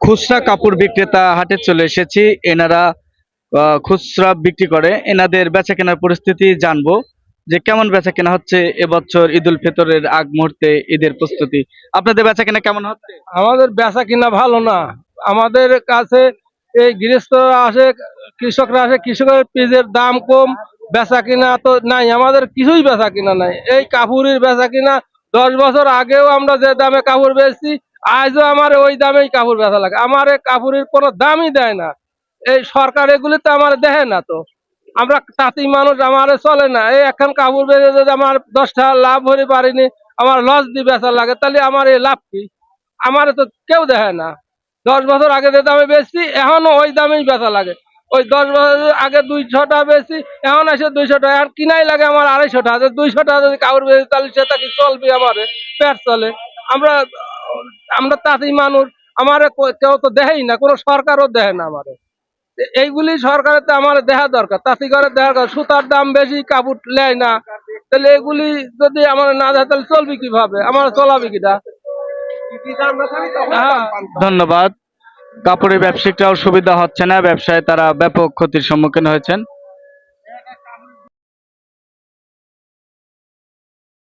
খুচরা কাপড় বিক্রেতা হাটে চলে এসেছি। এনারা খুচরা বিক্রি করে। এনাদের বেচা কেনার পরিস্থিতি জানব যে কেমন বেচা কেনা হচ্ছে এবছর ঈদ উল ফিতরের আগ মুহূর্তে ঈদের প্রস্তুতি। আপনাদের বেচা কেনা কেমন হচ্ছে? আমাদের বেচা কিনা ভালো না। আমাদের কাছে এই গৃহস্থরা আসে, কৃষকরা আসে, কৃষকের পেঁয়াজের দাম কম বেচা কিনা তো নাই। আমাদের কিছুই বেচা কিনা নাই। এই কাপড়ের বেচা কিনা দশ বছর আগেও আমরা যে দামে কাপড় বেচছি আজও আমার ওই দামেই কাপড় বেচা লাগে। আমার কাপড়ের কোনো দামই দেয় না। এই সরকার এগুলি তো আমার দেখে না তো। আমরা তাঁতি মানুষ, আমার চলে না। এই এখন কাপড় বেচে যদি আমার দশ টাকা লাভ হতে পারিনি, আমার লস দিয়ে বেচা লাগে, তাহলে আমার এই লাভ কি? আমার তো কেউ দেখে না। দশ বছর আগে যে দামে বেচছি, এখনও ওই দামেই বেচা লাগে। ওই দশ বছর আগে দুইশো টাকা বেচছি, এখন আসে দুইশো টাকা এখন কিনাই লাগে আমার আড়াইশো টাকা দুইশো টাকা যদি কাপড় বেচি তাহলে সেটা কি চলবে আমার? পেট চলে। আমরা আমরা তাঁতি মানুষ, আমার কেউ তো দেহেই না, কোনো সরকারও দেখে না আমারে। এইগুলি সরকারের তো আমার দেখা দরকার, তাঁতি করে দেখা দরকার, সুতার দাম বেশি, কাপড় নেয় না। তাহলে এগুলি যদি আমার না দেয়, তাহলে চলবে কীভাবে? আমার চলাবে কিটা? হ্যাঁ। ধন্যবাদ। কাপড়ের ব্যবসায়িকরাও সুবিধা হচ্ছে না, ব্যবসায় তারা ব্যাপক ক্ষতির সম্মুখীন হয়েছেন।